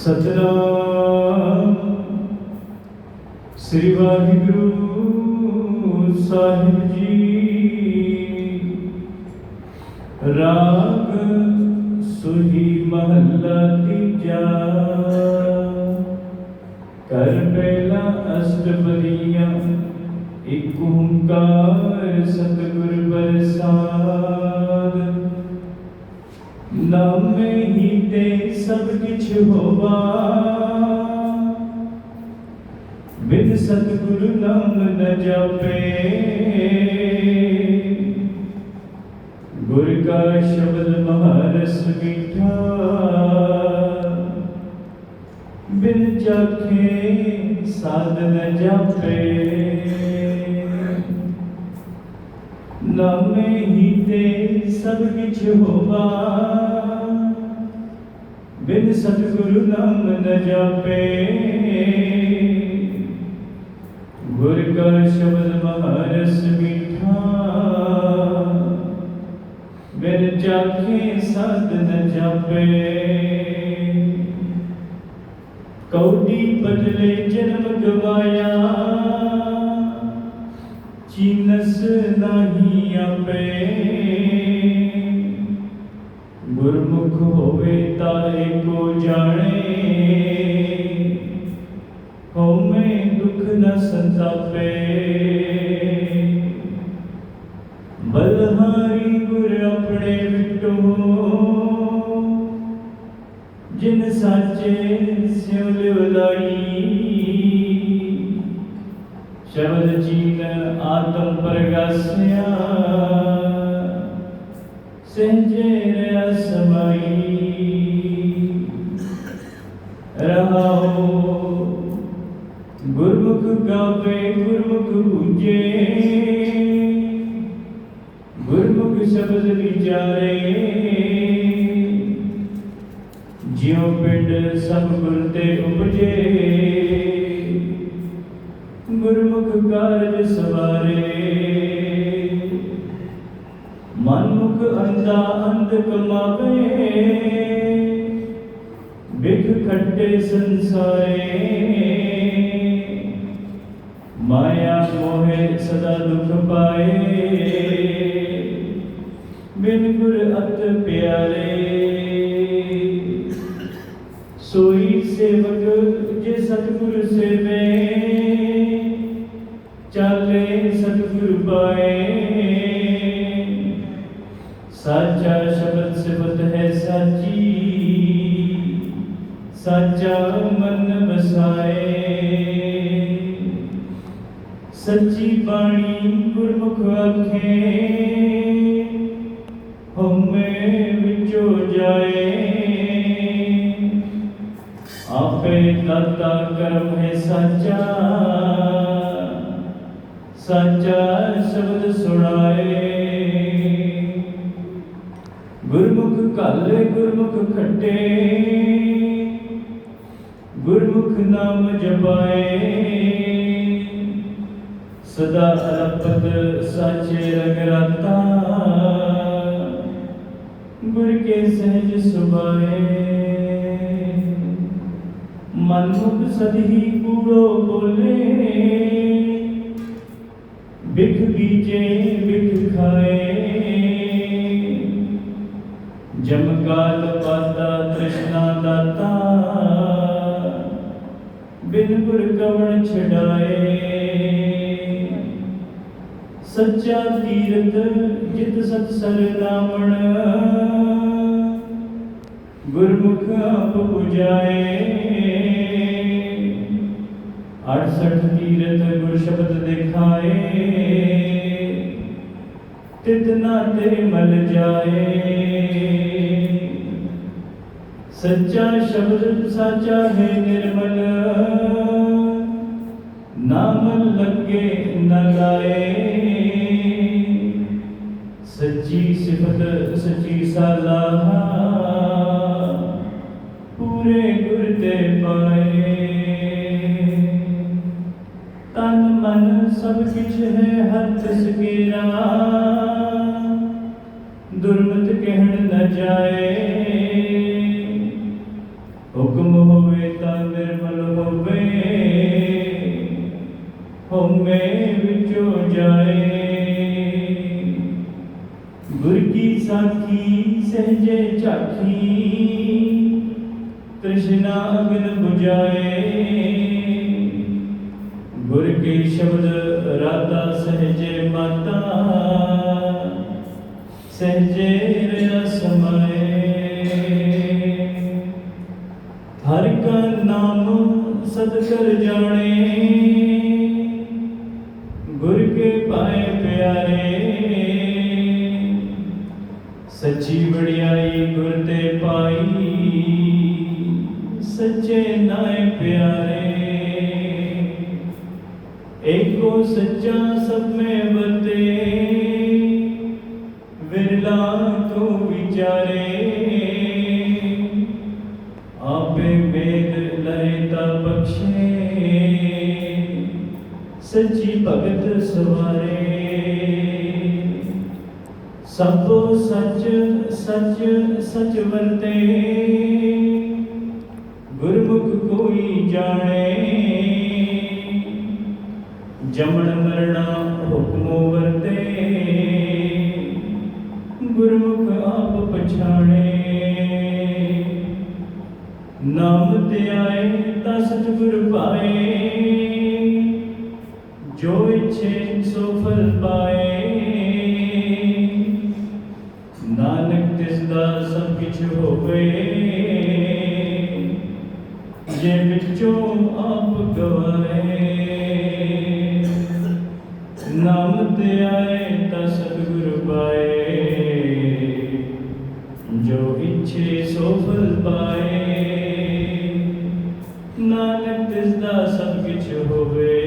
ਸਤਨਾਮ। ਸ੍ਰੀ ਵਾਹਿਗੁਰੂ ਸਾਹਿਬ ਜੀ। ਰਾਗ ਸੁਹੀ ਮਹੱਲਾ ਤੀਜਾ। ਕਰ ਪਹਿਲਾ ਅਸ਼ਟਪਦੀਆਂ, ਇਕ ਓੰਕਾਰ ਸਤਿਗੁਰ ਪ੍ਰਸਾਦ ਨਾਮੇ ਹੀ ਤੇ ਸਭ ਕਿਛ ਹੋਵਾ। ਬਿਨ ਸਤਿਗੁਰੂ ਨਾਮ ਨ ਜਪੇ ਗੁਰ ਕਾ ਸ਼ਬਦ ਮਹਾਰਸ ਮੀਠਾ। ਬਿਨ ਚਾਖੇ ਸਾਧ ਨ ਜਾਪੇ। ਨਾਮੇ ਹੀ ਤੇ ਸਭ ਕਿਛ ਹੋਵਾ ਬਿਨ ਸਤਿਗੁਰੂ ਨਾਮ ਨ ਜਾਪੇ। ਗੁਰ ਕਾ ਸ਼ਬਦ ਮਹਾਰਸ ਮੀਠਾ, ਬਿਨ ਚਾਖੇ ਸਾਧ ਨ ਜਾਪੇ। ਕੌਡੀ ਬਦਲੇ ਜਨਮ ਗਵਾਇਆ, ਚੀਨਸ ਨਹੀਂ ਆਪੇ। ਗੁਰਮੁਖ ਹੋਵੇ ਤਾਰੇ ਕੋ ਜਾਣੇ। ਹਉਮੈ ਦੁਖ ਨ ਸੰਤਾਪੇ। ਬਲਹਾਰੀ ਗੁਰ ਆਪਣੇ ਵਿਟੋ ਜਿਨ ਸਾਚੇ ਸਿਉ ਲਿਵਲਾਈ ਸ਼ਬਦ ਜੀਨ ਆਤਮ ਪ੍ਰਗਾਸਿਆ। ਸੰਜੇ ਰਿਆ ਸਮਾਈ ਰਹਾਉ ਗੁਰਮੁਖ ਗਾਵੇ ਗੁਰਮੁਖ ਗੂੰਜੇ ਗੁਰਮੁਖ ਸ਼ਬਦ ਵਿਚਾਰੇ ਜਿਉ ਪਿੰਡ ਸਭ ਗੁਰ ਤੇ ਉਪਜੇ ਬਿਖ ਖੱਟੇ ਸੰਸਾਰੇ। ਮਾਇਆ ਮੋਹਿ ਸਦਾ ਦੁਖ ਪਾਏ। ਬਿਨ ਗੁਰ ਅਤ ਪਿਆਰੇ। ਸੋਈ ਸੇਵਕ ਜੇ ਸਤਿਗੁਰ ਸੇਵੇ, ਚਾਲੇ ਸਤਿਗੁਰ ਪਾਏ। ਸਾਚਾ ਸ਼ਬਦ ਸਿਫਤ ਹੈ ਸਾਚੀ ਸਾਚਾ ਮਨ ਵਸਾਏ। ਸੱਚੀ ਬਾਣੀ ਗੁਰਮੁਖ ਆਖੇ। ਹਉਮੈ ਵਿੱਚੋ ਜਾਏ। ਆਪੇ ਦਾਤਾ ਕਰਮ ਹੈ ਸਾਚਾ। ਸਾਚਾ ਸ਼ਬਦ ਸੁਣਾਏ। ਗੁਰਮੁਖ ਕਾਲੇ ਗੁਰਮੁਖ ਖੱਟੇ। ਗੁਰਮੁਖ ਨਾਮ ਜਪਾਏ। ਸਦਾ ਅਰਪਤ ਸਾਚੇ ਰੰਗ ਰਾਤਾ। ਗੁਰ ਕੇ ਸਹਿਜ ਸੁਭਾਏ। ਮਨ ਸਦਹੀ ਕੂੜੋ ਬੋਲੇ। ਬਿਖ ਬੀਜੇ, ਬਿਖ ਖਾਏ। ਜਮ ਕਾਲ ਪਾਤਾ ਤ੍ਰਿਸ਼ਨਾ ਦਾਤਾ। ਗੁਰ ਕਵਣ ਛਡਾਏ। ਸੱਚਾ ਤੀਰਥ ਜਿਤ ਸਤ ਸਰਨਾਮਣ ਗੁਰਮੁਖ ਆਪ 부ਜਾਏ 68 ਤੀਰਥ ਗੁਰ ਸ਼ਬਦ ਦਿਖਾਏ। ਤਿਤ ਨਾ ਤੇ ਮਲ ਜਾਏ। ਸੱਚਾ ਸ਼ਬਦ ਸਾਚਾ ਹੈ ਨਿਰਮਲ। ਨਾਮ ਲੱਗੇ ਨ ਗਾਏ ਸੱਚੀ ਸਿਫਤ, ਸੱਚੀ ਸਲਾਹਾ ਪੂਰੇ ਗੁਰ ਤੇ ਪਾਏ। ਤਨ ਮਨ ਸਭ ਕਿਛ ਹੈ, ਹੱਥ ਸਕੀਰਾ ਦੁਰਮਤ ਕਹਿਣ ਨਾ ਜਾਏ। ਹੁਕਮ ਹੋਵੇ ਤਾਂ ਨਿਰਮਲ ਹੋਵੇ ਹਉਮੈ ਵਿੱਚੋਂ ਜਾਏ ਗੁਰ ਕੀ ਸਾਖੀ ਸਹਜੇ ਝਾਕੀ, ਤ੍ਰਿਸ਼ਨਾ ਅਗਨ 부ਝਾਏ ਗੁਰ ਕੀ ਸ਼ਬਦ ਸਦ ਕਰ ਜਾਣੇ, ਗੁਰ ਕੇ ਪਾਏ ਪਿਆਰੇ। ਸੱਚੀ ਵਡਿਆਈ ਗੁਰ ਤੇ ਪਾਈ, ਸੱਚੇ ਨਾਏ ਪਿਆਰੇ। ਏਕੋ ਸੱਚਾ ਸਭ में ਵਰਤੇ, ਵਿਰਲਾ ਤੂੰ ਵਿਚਾਰੇ। ਭਗਤ ਸਵਾਰੇ। ਸਭੋ ਸੱਚ ਸੱਚ ਸੱਚ ਵਰਤੇ। ਗੁਰਮੁਖ ਕੋਈ ਜਾਣੇ। ਜਮਣ ਮਰਣਾ ਹੁਕਮੋ ਜੋ ਇਛੇ ਸੋ ਫਲ ਪਾਏ। ਨਾਨਕ ਤਿਸ ਦਾ ਸਭ ਕਿਛ ਹੋਵੇ। ਜੇ ਵਿੱਚੋਂ ਆਪ ਗਵਾਏ। ਨਾਮ ਤੇ ਆਏ ਤਾਂ ਸਤਿਗੁਰ ਪਾਏ। ਜੋ ਇੱਛੇ ਸੋ ਫਲ ਪਾਏ। ਨਾਨਕ ਤਿਸ ਦਾ ਸਭ ਕਿਛ ਹੋਵੇ।